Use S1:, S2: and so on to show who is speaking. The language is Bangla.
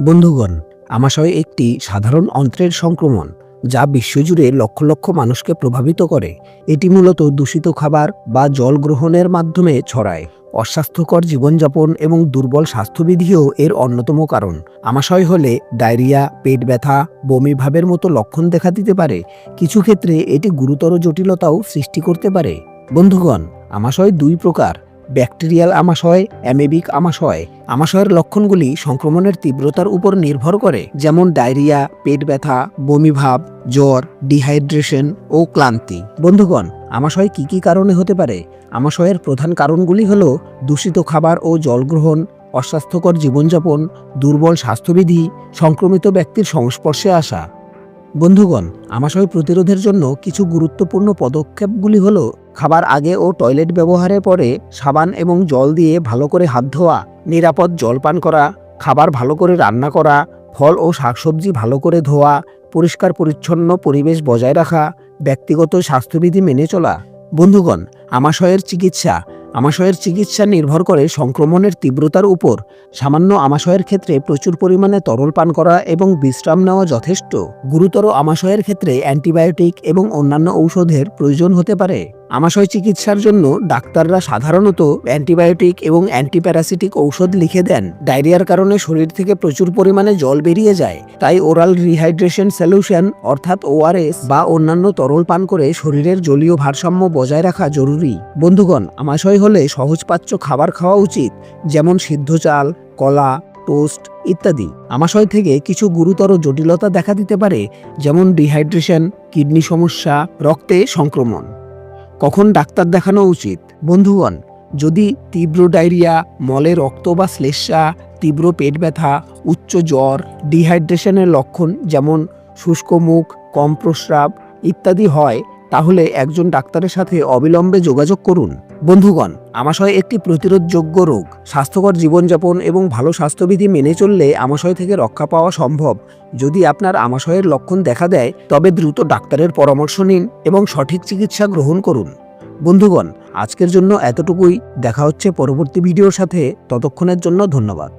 S1: বন্ধুগণ, আমাশয় একটি সাধারণ অন্ত্রের সংক্রমণ যা বিশ্বজুড়ে লক্ষ লক্ষ মানুষকে প্রভাবিত করে। এটি মূলত দূষিত খাবার বা জল গ্রহণের মাধ্যমে ছড়ায়। অস্বাস্থ্যকর জীবনযাপন এবং দুর্বল স্বাস্থ্যবিধিও এর অন্যতম কারণ। আমাশয় হলে ডায়রিয়া, পেট ব্যথা, বমি ভাবের মতো লক্ষণ দেখা দিতে পারে। কিছু ক্ষেত্রে এটি গুরুতর জটিলতাও সৃষ্টি করতে পারে। বন্ধুগণ, আমাশয় দুই প্রকার। ব্যাকটেরিয়াল আমাশয় অ্যামেবিক আমাশয় আমাশয়ের লক্ষণগুলি সংক্রমণের তীব্রতার উপর নির্ভর করে, যেমন ডায়রিয়া, পেট ব্যথা বমিভাব জ্বর, ডিহাইড্রেশন ও ক্লান্তি। বন্ধুগণ আমাশয় কি কি কারণে হতে পারে? আমাশয়ের প্রধান কারণগুলি হল দূষিত খাবার ও জল গ্রহণ, অস্বাস্থ্যকর জীবনযাপন, দুর্বল স্বাস্থ্যবিধি, সংক্রমিত ব্যক্তির সংস্পর্শে আসা। বন্ধুগণ আমাশয় প্রতিরোধের জন্য কিছু গুরুত্বপূর্ণ পদক্ষেপগুলি হলো খাবার আগে ও টয়লেট ব্যবহারের পরে সাবান এবং জল দিয়ে ভালো করে হাত ধোয়া, নিরাপদ জল পান করা, খাবার ভালো করে রান্না করা, ফল ও শাকসবজি ভালো করে ধোয়া, পরিষ্কার পরিচ্ছন্ন পরিবেশ বজায় রাখা, ব্যক্তিগত স্বাস্থ্যবিধি মেনে চলা। বন্ধুগণ, আমাশয়ের চিকিৎসা। আমাশয়ের চিকিৎসা নির্ভর করে সংক্রমণের তীব্রতার উপর। সামান্য আমাশয়ের ক্ষেত্রে প্রচুর পরিমাণে তরল পান করা এবং বিশ্রাম নেওয়া যথেষ্ট। গুরুতর আমাশয়ের ক্ষেত্রে অ্যান্টিবায়োটিক এবং অন্যান্য ঔষধের প্রয়োজন হতে পারে। আমাশয় চিকিৎসার জন্য ডাক্তাররা সাধারণত অ্যান্টিবায়োটিক এবং অ্যান্টিপ্যারাসিটিক ঔষধ লিখে দেন। ডায়রিয়ার কারণে শরীর থেকে প্রচুর পরিমাণে জল বেরিয়ে যায়। তাই ওরাল রিহাইড্রেশন সলিউশন অর্থাৎ ওআরএস বা অন্যান্য তরল পান করে শরীরের জলীয় ভারসাম্য বজায় রাখা জরুরি। বন্ধুগণ, আমাশয় হলে সহজপাচ্য খাবার খাওয়া উচিত, যেমন সিদ্ধ চাল, কলা, টোস্ট ইত্যাদি। আমাশয় থেকে কিছু গুরুতর জটিলতা দেখা দিতে পারে, যেমন ডিহাইড্রেশন, কিডনি সমস্যা, রক্তে সংক্রমণ। কখন ডাক্তার দেখানো উচিত? বন্ধুগণ, যদি তীব্র ডায়রিয়া, মলে রক্ত বা শ্লেষা, তীব্র পেট ব্যথা, উচ্চ জ্বর, ডিহাইড্রেশনের লক্ষণ যেমন শুষ্ক মুখ, কম প্রস্রাব ইত্যাদি হয়, তাহলে একজন ডাক্তারের সাথে অবিলম্বে যোগাযোগ করুন। বন্ধুগণ আমাশয় একটি প্রতিরোধযোগ্য রোগ। স্বাস্থ্যকর জীবনযাপন এবং ভালো স্বাস্থ্যবিধি মেনে চললে আমাশয় থেকে রক্ষা পাওয়া সম্ভব। যদি আপনার আমাশয়ের লক্ষণ দেখা দেয়, তবে দ্রুত ডাক্তারের পরামর্শ নিন এবং সঠিক চিকিৎসা গ্রহণ করুন। বন্ধুগণ, আজকের জন্য এতটুকুই। দেখা হচ্ছে পরবর্তী ভিডিওর সাথে। ততক্ষণের জন্য ধন্যবাদ।